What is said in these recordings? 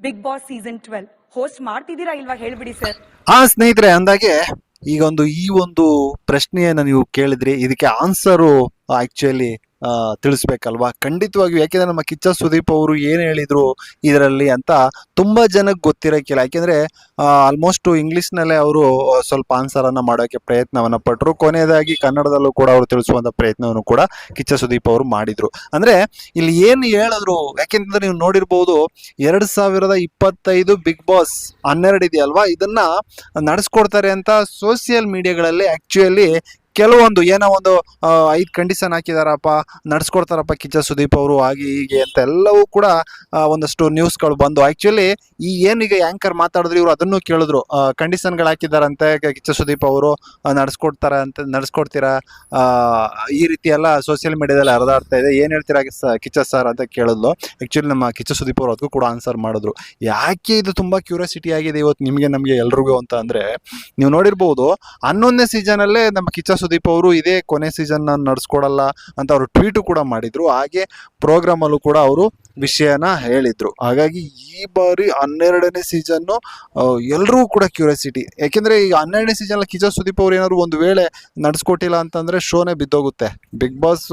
Bigg Boss season twelve host ಮಾಡ್ತಿದ್ದೀರಾ ಇಲ್ವಾ ಹೇಳ್ಬಿಡಿ ಸರ್ ಹಾ, ಸ್ನೇಹಿತರೆ, ಅಂದಾಗೆ ಈಗ ಒಂದು ಈ ಒಂದು ಪ್ರಶ್ನೆಯನ್ನ ನೀವು ಕೇಳಿದ್ರಿ. ಇದಕ್ಕೆ ಆನ್ಸರು ಆಕ್ಚುಲಿ ತಿಳಿಸ್ಬೇಕಲ್ವಾ? ಖಂಡಿತವಾಗಿಯೂ ಯಾಕೆಂದ್ರೆ ನಮ್ಮ ಕಿಚ್ಚ ಸುದೀಪ್ ಅವರು ಏನು ಹೇಳಿದ್ರು ಇದರಲ್ಲಿ ಅಂತ ತುಂಬಾ ಜನಕ್ಕೆ ಗೊತ್ತಿರೋಕ್ಕಿಲ್ಲ. ಯಾಕೆಂದ್ರೆ ಆಲ್ಮೋಸ್ಟ್ ಇಂಗ್ಲಿಷ್ ನಲ್ಲೇ ಅವರು ಸ್ವಲ್ಪ ಆನ್ಸರ್ ಮಾಡೋಕ್ಕೆ ಮಾಡೋಕೆ ಪ್ರಯತ್ನವನ್ನ ಪಟ್ಟರು ಕೊನೆಯದಾಗಿ ಕನ್ನಡದಲ್ಲೂ ಕೂಡ ಅವರು ತಿಳಿಸುವಂತ ಪ್ರಯತ್ನವನ್ನು ಕೂಡ ಕಿಚ್ಚ ಸುದೀಪ್ ಅವರು ಮಾಡಿದ್ರು. ಅಂದ್ರೆ, ಇಲ್ಲಿ ಏನು ಹೇಳಿದ್ರು? ಯಾಕೆಂದ್ರೆ ನೀವು ನೋಡಿರ್ಬೋದು, ಎರಡು ಸಾವಿರದ ಇಪ್ಪತ್ತೈದು ಬಿಗ್ ಬಾಸ್ ಹನ್ನೆರಡು ಇದೆಯಲ್ವಾ? ಇದನ್ನ ನಡೆಸ್ಕೊಡ್ತಾರೆ ಅಂತ ಸೋಷಿಯಲ್ ಮೀಡಿಯಾಗಳಲ್ಲಿ ಆಕ್ಚುಲಿ ಕೆಲವೊಂದು ಏನೋ ಒಂದು ಐದು ಕಂಡೀಷನ್ ಹಾಕಿದಾರಪ್ಪ ನಡ್ಸ್ಕೊಡ್ತಾರಪ್ಪ ಕಿಚ್ಚ ಸುದೀಪ್ ಅವರು ಹಾಗೆ ಹೀಗೆ ಅಂತ ಎಲ್ಲವೂ ಕೂಡ ಒಂದಷ್ಟು ನ್ಯೂಸ್ಗಳು ಬಂದು. ಆಕ್ಚುಲಿ ಈ ಏನೀಗ ಆಂಕರ್ ಮಾತಾಡಿದ್ರು ಇವರು ಅದನ್ನು ಕೇಳಿದ್ರು. ಕಂಡೀಷನ್ಗಳು ಹಾಕಿದಾರಂತೆ ಕಿಚ್ಚ ಸುದೀಪ್ ಅವರು ನಡ್ಸ್ಕೊಡ್ತಾರ ಅಂತ ನಡ್ಸ್ಕೊಡ್ತೀರಾ? ಆ, ಈ ರೀತಿ ಎಲ್ಲ ಸೋಷಿಯಲ್ ಮೀಡಿಯಾದಲ್ಲಿ ಹರಿದಾಡ್ತಾ ಇದೆ. ಏನ್ ಹೇಳ್ತೀರಾ ಕಿಚ್ಚ ಸರ್ ಅಂತ ಕೇಳಿದ್ಲು. ಆಕ್ಚುಲಿ ನಮ್ಮ ಕಿಚ್ಚ ಸುದೀಪ್ ಅವರು ಅದಕ್ಕೂ ಕೂಡ ಆನ್ಸರ್ ಮಾಡಿದ್ರು. ಯಾಕೆ ಇದು ತುಂಬಾ ಕ್ಯೂರಿಯಾಸಿಟಿ ಆಗಿದೆ ಇವತ್ತು ನಿಮಗೆ ನಮಗೆ ಎಲ್ರಿಗೂ ಅಂತ ಅಂದ್ರೆ ನೀವು ನೋಡಿರ್ಬೋದು ಹನ್ನೊಂದನೇ ಸೀಸನ್ ಅಲ್ಲೇ ನಮ್ಮ ಕಿಚ್ಚ ಅವರು ಇದೇ ಕೊನೆ ಸೀಸನ್ ನಾನು ನಡ್ಸ್ಕೊಡಲ್ಲ ಅಂತ ಅವರು ಟ್ವೀಟು ಕೂಡ ಮಾಡಿದ್ರು. ಹಾಗೆ ಪ್ರೋಗ್ರಾಮಲ್ಲೂ ಕೂಡ ಅವರು ವಿಷಯನ ಹೇಳಿದ್ರು. ಹಾಗಾಗಿ ಈ ಬಾರಿ ಹನ್ನೆರಡನೇ ಸೀಸನ್ನು ಎಲ್ಲರೂ ಕೂಡ ಕ್ಯೂರಿಯಾಸಿಟಿ ಯಾಕೆಂದ್ರೆ ಈಗ ಹನ್ನೆರಡನೇ ಸೀಸನ್ ಕಿಚ್ಚ ಸುದೀಪ್ ಅವ್ರು ಏನಾದ್ರು ಒಂದು ವೇಳೆ ನಡೆಸ್ಕೊಟ್ಟಿಲ್ಲ ಅಂತಂದ್ರೆ ಶೋನೇ ಬಿದ್ದೋಗುತ್ತೆ. ಬಿಗ್ ಬಾಸ್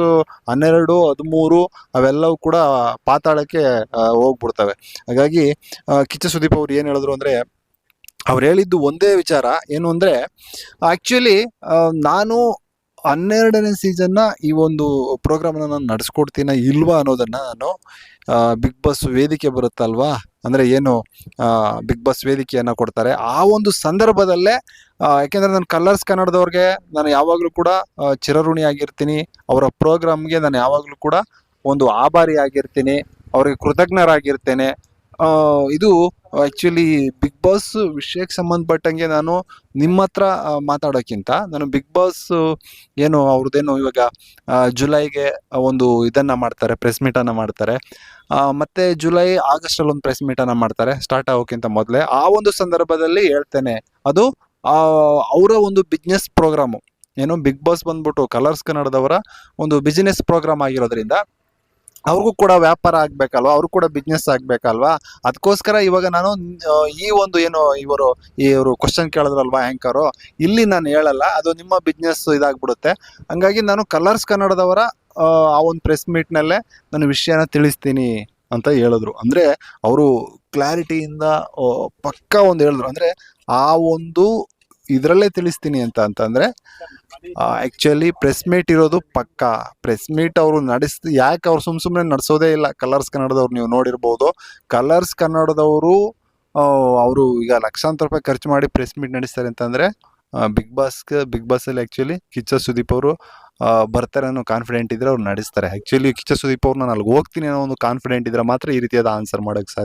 ಹನ್ನೆರಡು, ಹದಿಮೂರು ಅವೆಲ್ಲವೂ ಕೂಡ ಪಾತಾಳಕ್ಕೆ ಹೋಗ್ಬಿಡ್ತವೆ. ಹಾಗಾಗಿ ಕಿಚ್ಚ ಸುದೀಪ್ ಅವ್ರು ಏನು ಹೇಳಿದ್ರು ಅಂದ್ರೆ ಅವ್ರು ಹೇಳಿದ್ದು ಒಂದೇ ವಿಚಾರ ಏನು ಅಂದ್ರೆ ಆಕ್ಚುಲಿ ನಾನು ಹನ್ನೆರಡನೇ ಸೀಸನ್ನ ಈ ಒಂದು ಪ್ರೋಗ್ರಾಮ್ನ ನಾನು ನಡೆಸ್ಕೊಡ್ತೀನ ಇಲ್ವಾ ಅನ್ನೋದನ್ನ ನಾನು ಬಿಗ್ ಬಾಸ್ ವೇದಿಕೆ ಬರುತ್ತಲ್ವಾ? ಅಂದ್ರೆ ಏನು ಬಿಗ್ ಬಾಸ್ ವೇದಿಕೆಯನ್ನ ಕೊಡ್ತಾರೆ. ಆ ಒಂದು ಸಂದರ್ಭದಲ್ಲೇ ಯಾಕೆಂದರೆ ನಾನು ಕಲರ್ಸ್ ಕನ್ನಡದವ್ರಿಗೆ ನಾನು ಯಾವಾಗಲೂ ಕೂಡ ಚಿರಋಣಿ ಆಗಿರ್ತೀನಿ. ಅವರ ಪ್ರೋಗ್ರಾಮ್ಗೆ ನಾನು ಯಾವಾಗಲೂ ಕೂಡ ಒಂದು ಆಭಾರಿ ಆಗಿರ್ತೀನಿ. ಅವರಿಗೆ ಕೃತಜ್ಞರಾಗಿರ್ತೇನೆ. ಇದು ಆ್ಯಕ್ಚುಲಿ ಬಿಗ್ ಬಾಸ್ ವಿಷಯಕ್ಕೆ ಸಂಬಂಧಪಟ್ಟಂಗೆ ನಾನು ನಿಮ್ಮ ಹತ್ರ ಮಾತಾಡೋಕ್ಕಿಂತ ನಾನು ಬಿಗ್ ಬಾಸ್ ಏನು ಅವ್ರದ್ದೇನು ಇವಾಗ ಜುಲೈಗೆ ಒಂದು ಇದನ್ನ ಮಾಡ್ತಾರೆ ಪ್ರೆಸ್ ಮೀಟ್ ಅನ್ನ ಮಾಡ್ತಾರೆ. ಮತ್ತು ಜುಲೈ, ಆಗಸ್ಟ್ ಅಲ್ಲಿ ಒಂದು ಪ್ರೆಸ್ ಮೀಟ್ ಅನ್ನ ಮಾಡ್ತಾರೆ ಸ್ಟಾರ್ಟ್ ಆಗೋಕ್ಕಿಂತ ಮೊದಲೇ. ಆ ಒಂದು ಸಂದರ್ಭದಲ್ಲಿ ಹೇಳ್ತೇನೆ, ಅದು ಅವರ ಒಂದು ಬಿಸ್ನೆಸ್ ಪ್ರೋಗ್ರಾಮು ಏನು ಬಿಗ್ ಬಾಸ್ ಬಂದ್ಬಿಟ್ಟು ಕಲರ್ಸ್ ಕನ್ನಡದವರ ಒಂದು ಬಿಸಿನೆಸ್ ಪ್ರೋಗ್ರಾಮ್ ಆಗಿರೋದ್ರಿಂದ ಅವ್ರಿಗೂ ಕೂಡ ವ್ಯಾಪಾರ ಆಗ್ಬೇಕಲ್ವಾ? ಅವ್ರು ಕೂಡ ಬಿಸ್ನೆಸ್ ಆಗ್ಬೇಕಲ್ವಾ? ಅದಕ್ಕೋಸ್ಕರ ಇವಾಗ ನಾನು ಈ ಒಂದು ಏನು ಇವರು ಇವರು ಕ್ವಶನ್ ಕೇಳಿದ್ರಲ್ವಾ ಆ್ಯಂಕರು ಇಲ್ಲಿ ನಾನು ಹೇಳಲ್ಲ ಅದು ನಿಮ್ಮ ಬಿಸ್ನೆಸ್ ಇದಾಗ್ಬಿಡುತ್ತೆ. ಹಂಗಾಗಿ ನಾನು ಕಲರ್ಸ್ ಕನ್ನಡದವರ ಆ, ಆ ಒಂದು ಪ್ರೆಸ್ ಮೀಟ್ನಲ್ಲೇ ನಾನು ವಿಷಯನ ತಿಳಿಸ್ತೀನಿ ಅಂತ ಹೇಳಿದ್ರು. ಅಂದ್ರೆ ಅವರು ಕ್ಲಾರಿಟಿಯಿಂದ ಪಕ್ಕ ಒಂದು ಹೇಳಿದ್ರು. ಅಂದ್ರೆ ಆ ಒಂದು ಇದರಲ್ಲೇ ತಿಳಿಸ್ತೀನಿ ಅಂತ ಅಂತಂದರೆ ಆ್ಯಕ್ಚುಲಿ ಪ್ರೆಸ್ ಮೀಟ್ ಇರೋದು ಪಕ್ಕ. ಪ್ರೆಸ್ ಮೀಟ್ ಅವರು ನಡೆಸ್, ಯಾಕೆ ಅವ್ರು ಸುಮ್ ಸುಮ್ಮನೆ ನಡೆಸೋದೇ ಇಲ್ಲ. ಕಲರ್ಸ್ ಕನ್ನಡದವ್ರು ನೀವು ನೋಡಿರ್ಬೋದು. ಕಲರ್ಸ್ ಕನ್ನಡದವರು ಅವರು ಈಗ ಲಕ್ಷಾಂತರ ರೂಪಾಯಿ ಖರ್ಚು ಮಾಡಿ ಪ್ರೆಸ್ ಮೀಟ್ ನಡೆಸ್ತಾರೆ ಅಂತಂದರೆ ಬಿಗ್ ಬಾಸ್ಗೆ ಬಿಗ್ ಬಾಸಲ್ಲಿ ಆ್ಯಕ್ಚುಲಿ ಕಿಚ್ಚ ಸುದೀಪ್ ಅವರು ಬರ್ತಾರೆ ಅನ್ನೋ ಕಾನ್ಫಿಡೆಂಟ್ ಇದ್ದರೆ ಅವ್ರು ನಡೆಸ್ತಾರೆ. ಆ್ಯಕ್ಚುಲಿ ಕಿಚ್ಚ ಸುದೀಪ್ ಅವ್ರು, ನಾನು ಅಲ್ಲಿಗೆ ಹೋಗ್ತೀನಿ ಅನ್ನೋ ಒಂದು ಕಾನ್ಫಿಡೆಂಟ್ ಇದ್ದರೆ ಮಾತ್ರ ಈ ರೀತಿಯಾದ ಆನ್ಸರ್ ಮಾಡೋಕ್ಕೆ ಸಾಧ್ಯ.